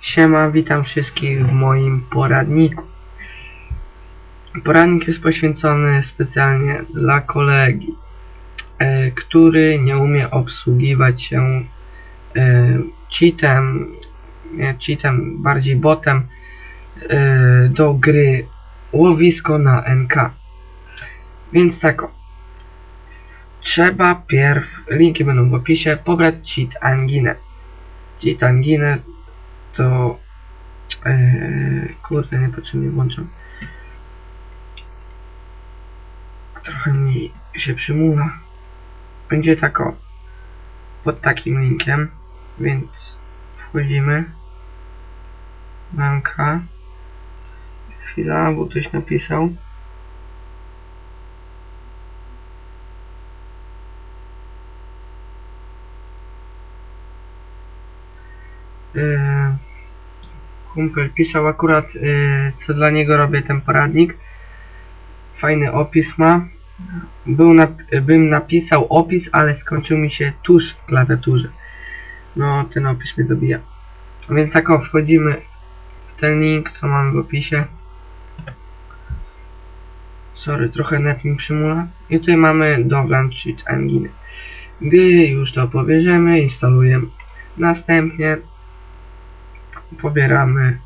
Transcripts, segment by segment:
Siema, witam wszystkich w moim poradniku. Poradnik jest poświęcony specjalnie dla kolegi, e, który nie umie obsługiwać się e, cheatem, nie cheatem, bardziej botem e, do gry Łowisko na NK. Więc tak o. Trzeba pierw, linki będą w opisie, pobrać cheat anginę. Cheat anginę to yy, kurde niepotrzebnie włączam trochę mi się przymula będzie tak o pod takim linkiem więc wchodzimy. Banka chwila bo ktoś napisał Yy, kumpel pisał akurat yy, co dla niego robię ten poradnik. Fajny opis ma. Był bym napisał opis ale skończył mi się tuż w klawiaturze. No ten opis mnie dobija. Więc tak o wchodzimy w ten link co mamy w opisie. Sorry trochę net mi przymula. I tutaj mamy download cheat engine. Gdy już to pobierzemy instalujemy. Następnie pobieramy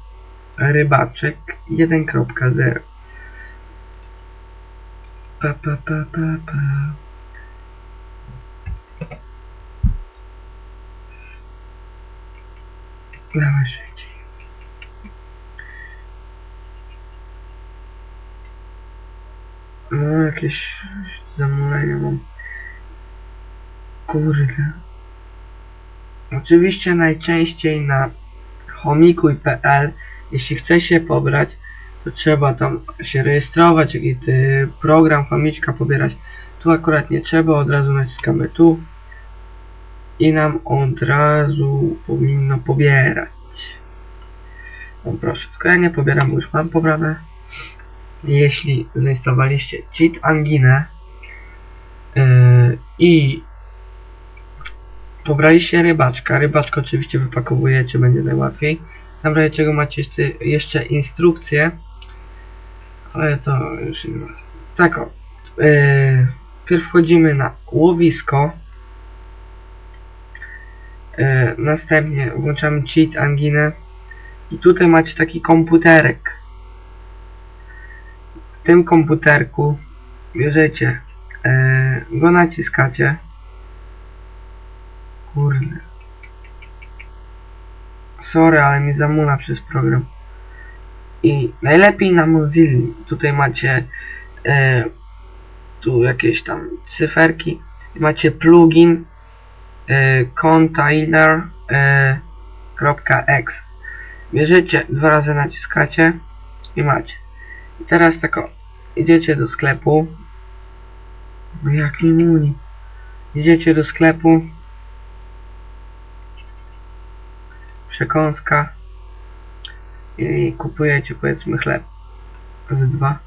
rybaczek 1.0 pa, pa, pa, pa, pa. Dawaj szybciej. No jakieś zamulenia mam. Kurde. Oczywiście najczęściej na chomikuj.pl jeśli chce się pobrać to trzeba tam się rejestrować jaki ty program chomiczka pobierać. Tu akurat nie trzeba od razu naciskamy tu i nam od razu powinno pobierać. No proszę, tylko ja nie pobieram bo już mam pobrane. Jeśli zainstalowaliście cheat anginę yy, i pobraliście rybaczka. Rybaczka oczywiście wypakowujecie, będzie najłatwiej. Tam razie czego macie jeszcze, jeszcze instrukcje ale to już inny raz. Tak o yy, pierw wchodzimy na łowisko. Yy, następnie włączamy cheat anginę. I tutaj macie taki komputerek. W tym komputerku bierzecie yy, go naciskacie kurde. Sorry, ale mi zamula przez program. I najlepiej na Mozilla tutaj macie e, tu jakieś tam cyferki. Macie plugin e, container e, .x. Bierzecie, dwa razy naciskacie i macie. I teraz tak o, idziecie do sklepu. No jak nie muli idziecie do sklepu przekąska i kupujecie powiedzmy chleb z dwa.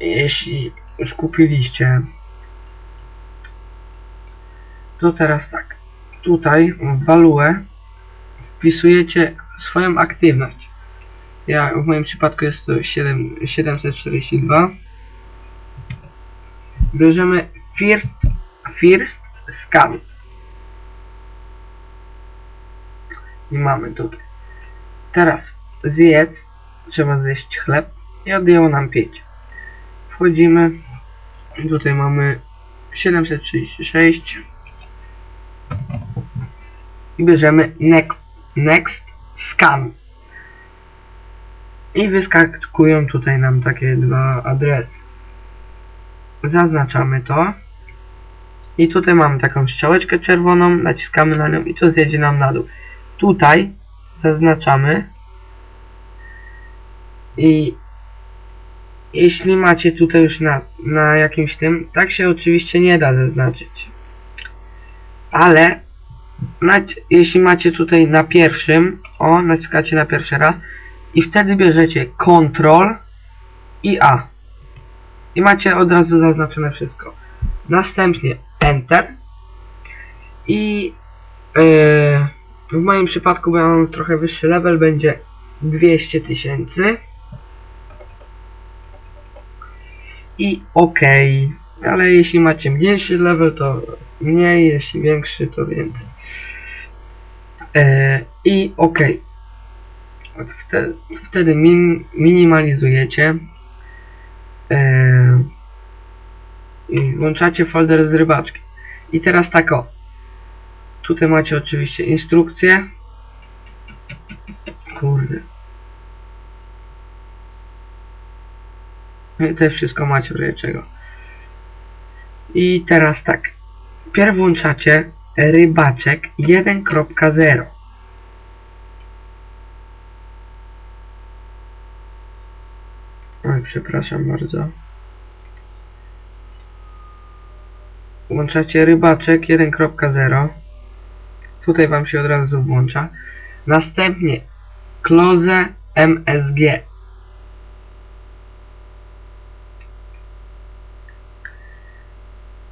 Jeśli już kupiliście to teraz tak. Tutaj w waluę wpisujecie swoją aktywność. Ja w moim przypadku jest to 7, 742 bierzemy first, first scan i mamy tutaj. Teraz zjedz, trzeba zjeść chleb i odjęło nam 5. Wchodzimy, tutaj mamy 736 i bierzemy next, next scan i wyskakują tutaj nam takie dwa adresy. Zaznaczamy to i tutaj mamy taką strzałeczkę czerwoną, naciskamy na nią i to zjedzie nam na dół tutaj zaznaczamy i jeśli macie tutaj już na, na jakimś tym, tak się oczywiście nie da zaznaczyć. Ale jeśli macie tutaj na pierwszym, o, naciskacie na pierwszy raz i wtedy bierzecie Ctrl i A. I macie od razu zaznaczone wszystko. Następnie Enter i yy, w moim przypadku, bo ja mam trochę wyższy level, będzie 200 tysięcy. I ok, ale jeśli macie mniejszy level, to mniej, jeśli większy, to więcej. E, I ok. Wtedy, wtedy min, minimalizujecie e, i włączacie folder z rybaczki. I teraz tak o. Tutaj macie oczywiście instrukcję. Kurde. I też wszystko macie w razie czego. I teraz tak. Pierw włączacie rybaczek 1.0. Oj, przepraszam bardzo. Włączacie rybaczek 1.0. Tutaj Wam się od razu włącza. Następnie Close MSG.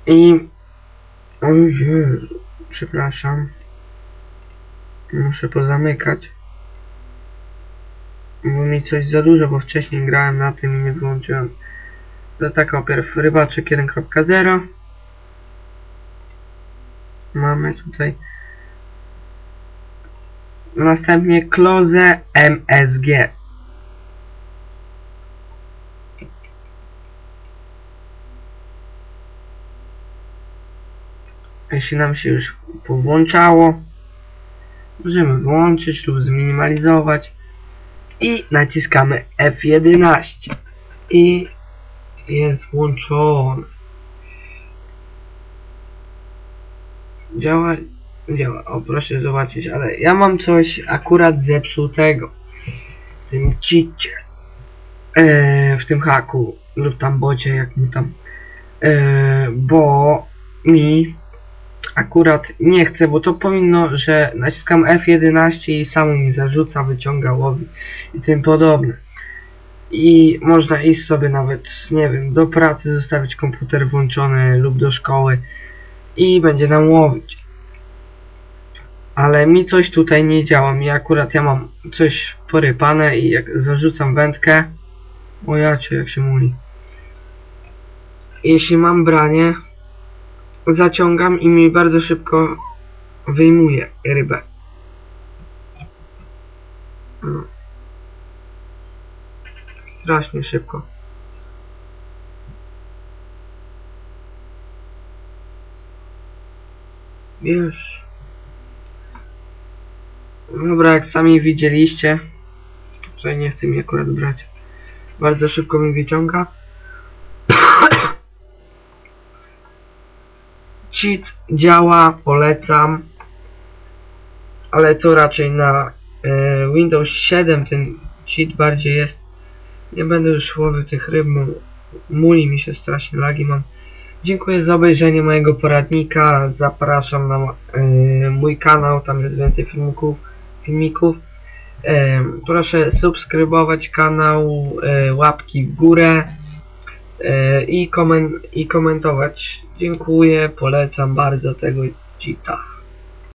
I... Ojej, przepraszam. Muszę pozamykać. Bo mi coś za dużo, bo wcześniej grałem na tym i nie wyłączyłem. To tak, opierw rybaczek 1.0. Mamy tutaj Następnie Close MSG. Jeśli nam się już powłączało, możemy włączyć lub zminimalizować i naciskamy F11 i jest włączone. Działa działa. O, proszę zobaczyć, ale ja mam coś akurat zepsutego w tym cheacie, e, w tym haku lub tam bocie, jak mu tam, e, bo mi akurat nie chcę, bo to powinno, że naciskam F11 i samo mi zarzuca, wyciąga, łowi i tym podobne. I można iść sobie nawet, nie wiem, do pracy, zostawić komputer włączony lub do szkoły i będzie nam łowić ale mi coś tutaj nie działa. Mi akurat ja mam coś porypane i jak zarzucam wędkę, o jak się muli. Jeśli mam branie, zaciągam i mi bardzo szybko wyjmuje rybę. No. Strasznie szybko. Wiesz. Dobra, jak sami widzieliście, tutaj nie chcę mi akurat brać. Bardzo szybko mi wyciąga. Cheat działa, polecam. Ale to raczej na e, Windows 7 ten cheat bardziej jest. Nie będę już łowił tych ryb, muli mi się strasznie, lagi mam. Dziękuję za obejrzenie mojego poradnika. Zapraszam na e, mój kanał, tam jest więcej filmików filmików. Proszę subskrybować kanał, e, łapki w górę e, i komentować. Dziękuję, polecam bardzo tego cheata.